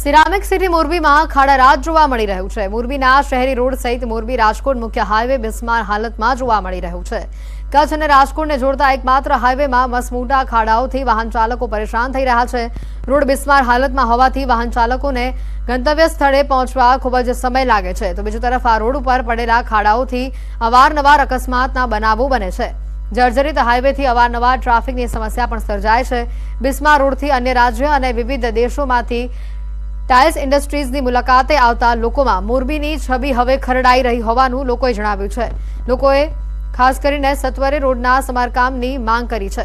Ceramic city મોરબીમાં ખાડા રાત જોવા મળી રહ્યું છે. મોરબીના શહેરી રોડ સહિત મોરબી રાજકોટ મુખ્ય હાઈવે બિસ્માર હાલતમાં જોવા મળી રહ્યું છે. કચ્છ અને રાજકોટને જોડતા એકમાત્ર હાઈવેમાં મસમોટા ખાડાઓથી વાહન ચાલકો પરેશાન થઈ રહ્યા છે. રોડ બિસ્માર હાલતમાં હોવાથી વાહન ચાલકોને ગંતવ્ય સ્થળે પહોંચવા ખૂબ જ સમય લાગે છે. તો બીજી તરફ આ રોડ ઉપર પડેલા ખાડાઓથી અવારનવાર અકસ્માતના બનાવો બને છે. જર્જરિત હાઈવેથી અવારનવાર ટ્રાફિકની સમસ્યા પણ સર્જાય છે. બિસ્માર રોડથી અન્ય રાજ્ય અને વિવિધ દેશોમાંથી ટાઇલ્સ ઇન્ડસ્ટ્રીઝની મુલાકાતે આવતા લોકોમાં મોરબીની છબી હવે ખરડાઈ રહી હોવાનું લોકોએ જણાવ્યું છે. લોકોએ ખાસ કરીને સત્વરે રોડના સમારકામની માંગ કરી છે.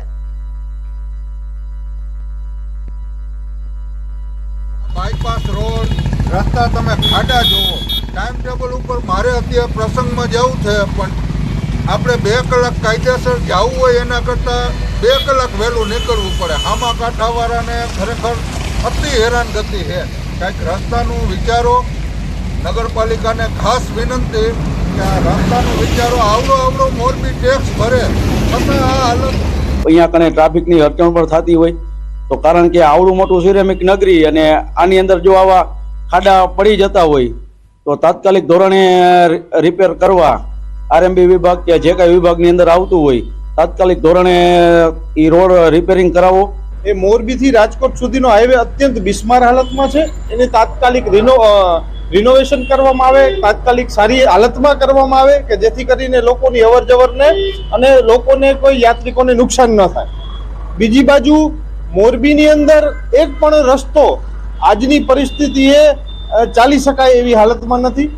બાયપાસ રોડ, રસ્તા તમે ખાડા જુઓ. ટાઈમ ટેબલ ઉપર મારે અત્યારે પ્રસંગમાં જવું છે, પણ આપણે બે કલાક કાયદેસર જવું હોય એના કરતાં બે કલાક વહેલું નીકળવું પડે. હામા કાંઠાવાળાને ખરેખર અતિ હેરાનગતિ છે. કાંઈક રસ્તાનું વિચારો, નગરપાલિકાને ખાસ વિનંતી કે આ રસ્તાનું વિચારો આવડો આવડો મોરબી ટેક્સ ભરે. છતાં આ હાલત અહીંયા કને ટ્રાફિકની અડચણ પણ થતી હોય. તો કારણ કે આવડું મોટું સિરેમિક નગરી અને આની અંદર જો આવા ખાડા પડી જતા હોય, તો તાત્કાલિક ધોરણે રિપેર કરવા આરએમબી વિભાગ કે જે કાંઈ વિભાગની અંદર આવતું હોય, તાત્કાલિક ધોરણે એ રોડ રિપેરિંગ કરાવો. એ મોરબીથી રાજકોટ સુધીનો હાઈવે અત્યંત બિસ્માર હાલતમાં છે. એને તાત્કાલિક રિનો રિનોવેશન કરવામાં આવે, તાત્કાલિક સારી હાલતમાં કરવામાં આવે કે જેથી કરીને લોકોની અવર જવરને અને લોકોને કોઈ યાત્રિકોને નુકસાન ન થાય. બીજી બાજુ મોરબીની અંદર એક પણ રસ્તો આજની પરિસ્થિતિએ ચાલી શકાય એવી હાલતમાં નથી.